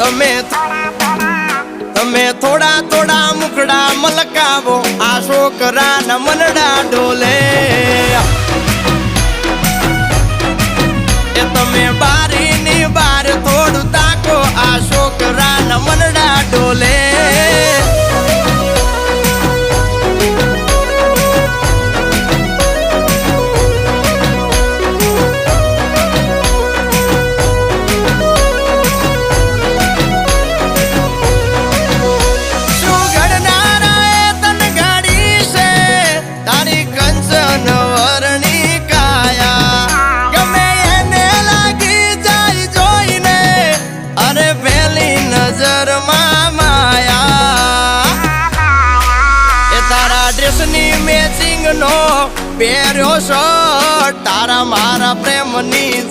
તમે તમે થોડા થોડા મુખડા મલકાવો આ ન મનડા ડોલે એ તમે બાર ડ્રેસની મેચિંગ નો પહેર્યો શર્ટ તારા મારા પ્રેમની